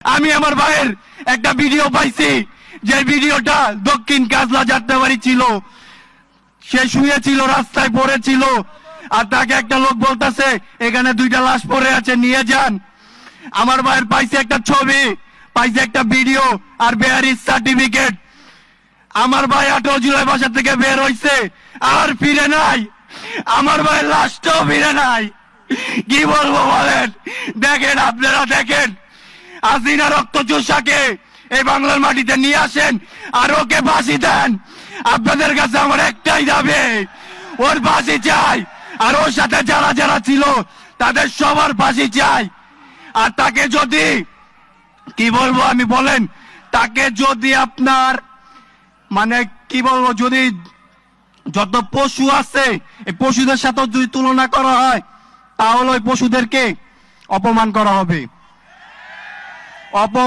আমি আমার ভাইয়ের একটা ভিডিও পাইছি, যে ভিডিওটা দক্ষিণ কাজলা যাত্রাবাড়ি ছিল। সে শুয়েছিল, রাস্তায় পড়েছিল, আর তাকে একটা লোক বলতেছে, এখানে দুইটা লাশ পড়ে আছে, নিয়ে যান। আমার ভাইয়ের পাইছে একটা ছবি, পাইছে একটা ভিডিও, আর বেয়ারির সার্টিফিকেট আমার ভাই আঠারো জুলাই বাসা থেকে বের হইছে, আর ফিরে নাই। আমার ভাইয়ের লাশটাও ফিরে নাই। কি বলব বলেন? দেখেন, আপনারা দেখেন। হাসিনা রক্ত চোষাকে এই বাংলার মাটিতে নিয়ে আসেন আর ওকে ফাঁসি দেন। আপনাদের কাছে আমার একটাই দাবি, ওর ফাঁসি চাই। আর ওর সাথে যারা যারা ছিল, তাদের সবার ফাঁসি চাই। আর তাকে যদি, কি বলব আমি বলেন, তাকে যদি আপনার মানে কি বলব, যদি যত পশু আছে, এই পশুদের সাথে যদি তুলনা করা হয়, তাহলে ওই পশুদেরকে অপমান করা হবে। অপমান